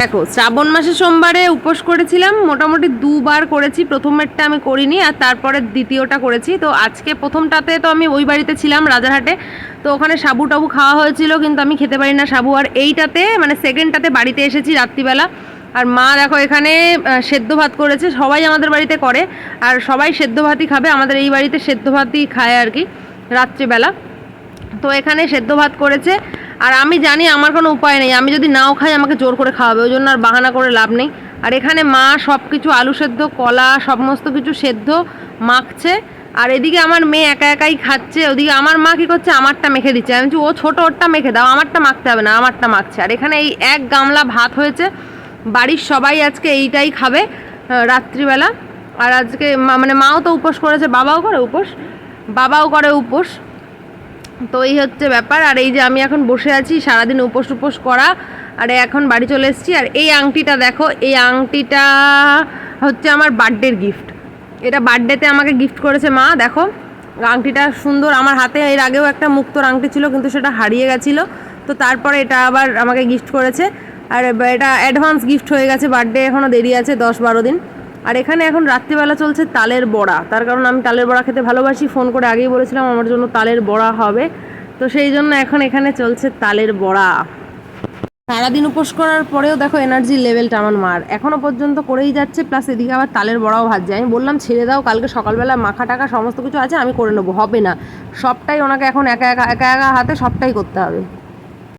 দেখো, শ্রাবণ মাসে সোমবারে উপোস করেছিলাম, মোটামুটি দুবার করেছি, প্রথমেরটা আমি করিনি আর তারপরে দ্বিতীয়টা করেছি। তো আজকে প্রথমটাতে তো আমি ওই বাড়িতে ছিলাম, রাজারহাটে। তো ওখানে সাবু টাবু খাওয়া হয়েছিল, কিন্তু আমি খেতে পারি না সাবু। আর এইটাতে মানে সেকেন্ডটাতে বাড়িতে এসেছি রাত্রিবেলা। আর মা দেখো এখানে সেদ্ধ ভাত করেছে, সবাই আমাদের বাড়িতে করে। আর সবাই সেদ্ধ ভাতই খাবে, আমাদের এই বাড়িতে সেদ্ধ ভাতই খায় আর কি, রাত্রিবেলা। তো এখানে সেদ্ধ ভাত করেছে আর আমি জানি আমার কোনো উপায় নেই। আমি যদি নাও খাই, আমাকে জোর করে খাওয়াবে। ওই জন্য আর বাহানা করে লাভ নেই। আর এখানে মা সব কিছু আলু সেদ্ধ, কলা, সমস্ত কিছু সেদ্ধ, মাখছে। আর এদিকে আমার মেয়ে একা একাই খাচ্ছে। ওদিকে আমার মা কী করছে? আমারটা মেখে দিচ্ছে। আমি ও ছোট, ওরটা মেখে দাও। আমারটা মাখতে হবে না, আমারটা মাখছে। আর এখানে এই এক গামলা ভাত হয়েছে। বাড়ির সবাই আজকে এইটাই খাবে রাত্রিবেলা। আর আজকে মানে মাও তো উপোস করেছে, বাবাও করে উপোস। বাবাও করে উপোস। তো এই হচ্ছে ব্যাপার। আর এই যে আমি এখন বসে আছি, সারাদিন উপোস উপোস করা, আর এখন বাড়ি চলে এসেছি। আর এই আংটিটা দেখো, এই আংটিটা হচ্ছে আমার বার্থডের গিফট এটা বার্থডেতে আমাকে গিফট করেছে মা, দেখো। আংটিটা সুন্দর, আমার হাতে এর আগেও একটা মুক্তোর আংটি ছিল, কিন্তু সেটা হারিয়ে গেছিল। তো তারপরে এটা আবার আমাকে গিফট করেছে। আর এটা অ্যাডভান্স গিফট হয়ে গেছে, বার্থডে এখনও দেরি আছে, দশ বারো দিন। আর এখানে এখন রাত্রিবেলা চলছে তালের বড়া। তার কারণ আমি তালের বড়া খেতে ভালোবাসি। ফোন করে আগেই বলেছিলাম আমার জন্য তালের বড়া হবে। তো সেই জন্য এখন এখানে চলছে তালের বড়া। সারাদিন উপোস করার পরেও দেখো এনার্জি লেভেলটা আমার মার। এখনও পর্যন্ত করেই যাচ্ছে প্লাস এদিকে আবার তালের বড়াও ভাজছে। আমি বললাম, ছেড়ে দাও, কালকে সকালবেলা মাখা টাকা সমস্ত কিছু আছে, আমি করে নেব। হবে না। সবটাই ওনাকে এখন একা একা একা একা হাতে সবটাই করতে হবে।